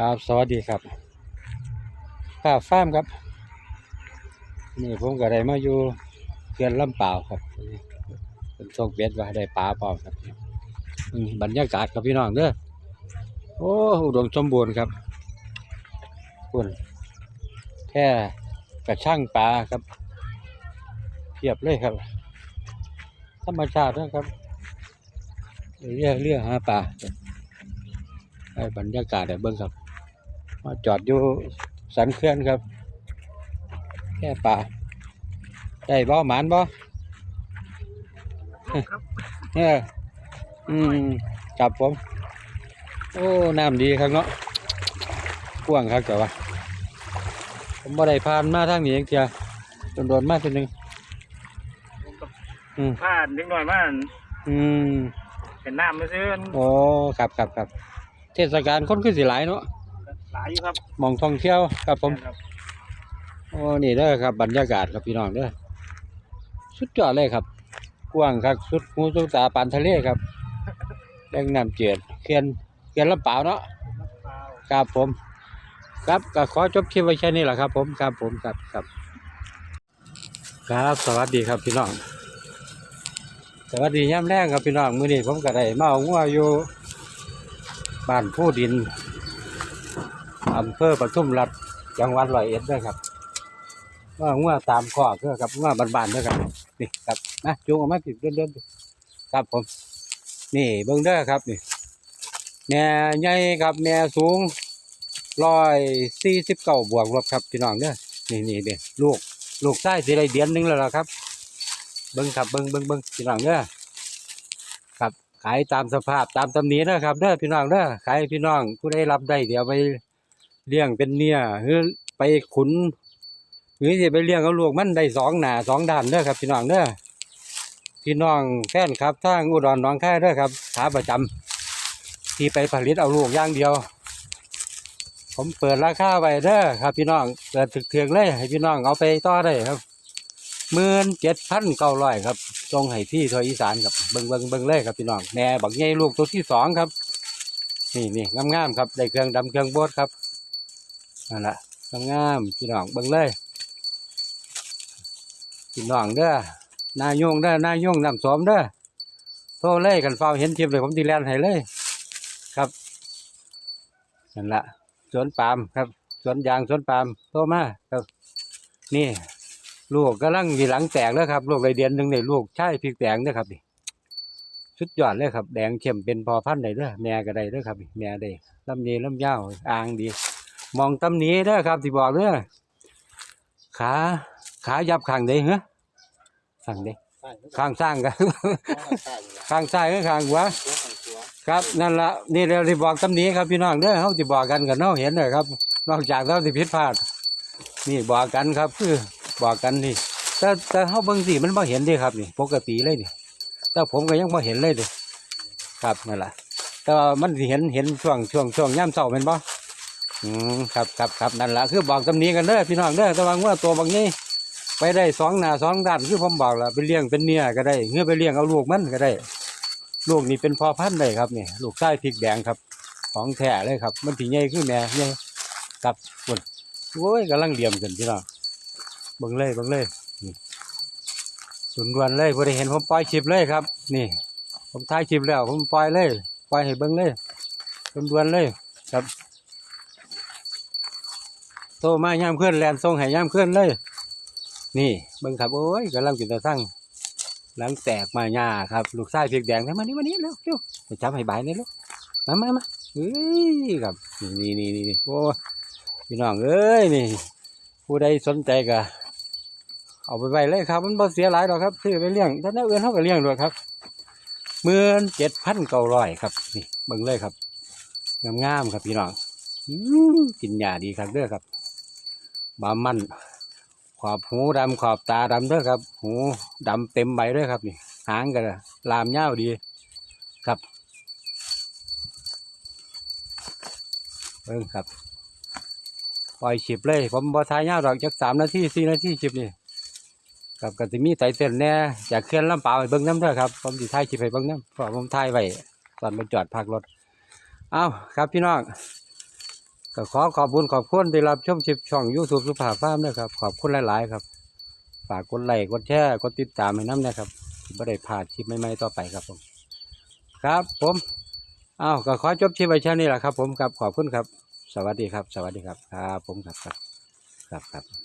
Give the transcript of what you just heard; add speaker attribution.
Speaker 1: ครับ สวัสดีครับป้าฟ้าร์มครับ นี่ผมก็ได้มาอยู่เขื่อนลำเปล่าวครับเป็นโชคเบ็ดว่าได้ปลาพร้อมครับบรรยากาศครับพี่น้องเด้อโอ้อุดมสมบูรณ์ครับคุณแค่กระช่างปลาครับเพียบเลยครับ ธรรมชาตินะครับเรียกเรียกหาปลา ให้บรรยากาศให้เบิ่งครับ มาจอดอยู่สันเขื่อนครับ แค่ป่าได้บ่หมานบ่เอออืมจับผม โอ้น้ำดีครับเนาะกว้างครับแต่ว่าผมบ่ได้ผ่านมาทางนี้จังเทียโดนๆมาทีนึงอืม
Speaker 2: ผ่านนิดหน่อยมัน
Speaker 1: อืม
Speaker 2: เห็นน้ำมาซื้อ
Speaker 1: โอ้ครับครับครับ เทศกาลคนคือสิหลายเนาะ
Speaker 2: หลายอยู่ครับ
Speaker 1: หมองท่องเที่ยวครับผม
Speaker 2: ครับ
Speaker 1: โอ้นี่เด้อครับบรรยากาศครับพี่น้องเด้อสุดยอดเลยครับ กว้างครับสุดหูสุดตาปานทะเลครับแรงน้ำเจียดเขื่อนเขื่อนลำเปล่าวเนาะครับผม ครับก็ขอจบคลิปไว้แค่นี้แหละครับ ผมครับผมครับครับ ครับสวัสดีครับพี่น้อง สวัสดีย่ำแรงครับพี่น้องมื้อนี้ผมก็ได้มาเอางัวอยู่ บ้านผู้ดินอำเภอปทุมรัฐจังหวัดร้อยเอ็ดด้วยครับว่างัวตามข้อคือครับงัวบานๆด้วยครับนี่ครับนะจูงออกมาติดเดินๆครับผม นี่เบิ่งเด้อครับนี่แม่ใหญ่ครับแม่สูงร้อยสี่สิบเก้าบวกลบครับพี่น้องเด้อนี่นี่เด้ลูกลูกไส้สิได้เดือนหนึงแล้วล่ะครับ เบิ้งครับเบิ้งเบิ้งเบิ้งพี่น้องเด้อ ขายตามสภาพตามตำหนินะครับเด้อพี่น้องเด้อขายพี่น้องผู้ได้รับได้เดี๋ยวไปเลี้ยงเป็นเนียหรือไปขุนหรือจะไปเลี้ยงเอาลูกมันได้สองหนาสองด้านเด้อครับ พี่น้องเด้อพี่น้องแฟนครับทางอุดรหนองคายเด้อครับขาประจำที่ไปผลิตเอาลูกอย่างเดียว ผมเปิดราคาไว้เด้อครับ พี่น้องเปิดถึกเถืองเลยให้พี่น้องเอาไปต่อได้ครับ มื่นเจ็ดพันเก้าร้อยครับตรงให้พี่ทอยอีสานครับเบิงเบิงเบิงเลยครับพี่น้องแม่บักใหญ่ลูกตัวที่สองครับ นี่นี่งามๆครับได้เครื่องดำเครื่องบดครับนั่นแหละงามๆพี่น้องเบิงเลยพี่น้องเด้อนายงเด้อนายงน้ำสมเด้อโทรเลยกันเฝ้าเห็นคลิปเลยผมดีแลนให้เลย ครับนั่นละสวนปาล์มครับสวนยางสวนปาล์มโตมาครับ นี่ ลูกกำลังมีหลังแตกแล้วครับลูกไรเดือนหนึ่งในลูกใช่พริกแตงเด้อครับนี่สุดยอดเลยครับแดงเข้มเป็นพอพันธุ์ได้เด้อแม่ก็ได้เด้อครับแม่ได้ลำเนีลำยาวอ่างดี มองตำนี้เด้อครับที่บอกเด้อขาขายับข้างใดเหรอข้างใดข้างสร้างกันข้างซ้ายหรือข้างขวาครับนั่นละนี่เราที่บอกตำนี้ครับพี่น้องเด้อเขาจะบอกกันกับน้องเห็นเลยครับ นอกจากเราที่ผิดพลาด นี่บอกกันครับคือ บอกกันนี่แต่แต่เขาเบิ่งสิมันบ่เห็นดิครับนี่ปกติเลยนี่แต่ผมก็ยังบ่เห็นเลยเดิครับนั่นแหละแต่ว่ามันสิเห็นเห็นช่วงช่วงช่วงย่ำเสาเป็นบ่อืมครับครับครับนั่นแหละคือบอกตำหนี้กันเด้อพี่น้องเด้อแต่ว่าว่าตัวบางนี้ไปได้สองหน้าสองด้านคือผมบอกล้วไปเลี้ยงเป็นเนียก็ได้เงื่อไปเลี้ยงเอาลูกมันก็ได้ ลูกนี่เป็นพอพันธุ์เลยครับนี่ลูกไส้พริกแดงครับ ของแท้เลยครับ มันถีใหญ่ขึ้นแม่ใหญ่ครับคนโอ้ยกำลังเลี่ยมกันพี่น้อง บิ่งเลยเบิ่งเลยสุนวนเลยพอได้เห็นผมปล่อยคลิปเลยครับ นี่ ผมถ่ายคลิปแล้ว ผมปล่อยเลยปล่อยให้เบิ่งเลยสุนวนเลยครับโตมาย่ามเคลื่อนแลนทรงให้ย่ามเคลื่อนเลย นี่เบิ่งครับโอ้ยกำลังกินตะสั่งหลังแตกมาหญ้าครับ ลูกไส้เพียกแดงทำมานี่มานี่เร็วเร็วไปจับให้บายนี่ลูกมามามาเฮ้ยครับนี่นี่นี่โอ้พี่น้องเอ้ยนี่ผู้ใดสนใจก็ เอาไปไว้เลยครับ มันบ่เสียหลายหรอกครับซื้อไปเลี้ยงถ้าแนวอื่นเขาก็เลี้ยงด้วยครับหมื่นเจ็ดพันเก้าร้อยครับนี่เบิ่งเลยครับงามๆครับพี่น้องอื้อกินหญ้าดีครับเด้อครับบามันขอบหูดำขอบตาดำเด้วยครับ หูดำเต็มใบด้วยครับนี่หางก็ลามเยาวดีครับเบิ่งครับปล่อยฉิบเลย ผมบอทายเยาวดอกจากสามนาทีสี่นาทีฉิบนี่ ครับก็จะมีไตเส้นแหน่จากเคลื่อนลำเปล่าให้เบิ้งน้ำเด้อครับผมจะทายฉิบให้เบิ้งน้ำเพราะผมทายไว้ตอนไปจอดพักรถเอาครับพี่น้องก็ขอขอบคุณขอบคุณที่รับชมชิปช่องยูทูบสุภาพฟามด้วยครับ ขอบคุณหลาย ๆ ครับ ฝากกดไลค์กดแชร์กดติดตามให้น้ำนะครับไม่ได้พลาดคลิปใหม่ๆต่อไปครับผม ครับผมอ้าวก็ขอจบชิปไว้แค่นี้แหละครับ ผมครับขอบคุณครับ สวัสดีครับ สวัสดีครับครับผมครับครับครับครับ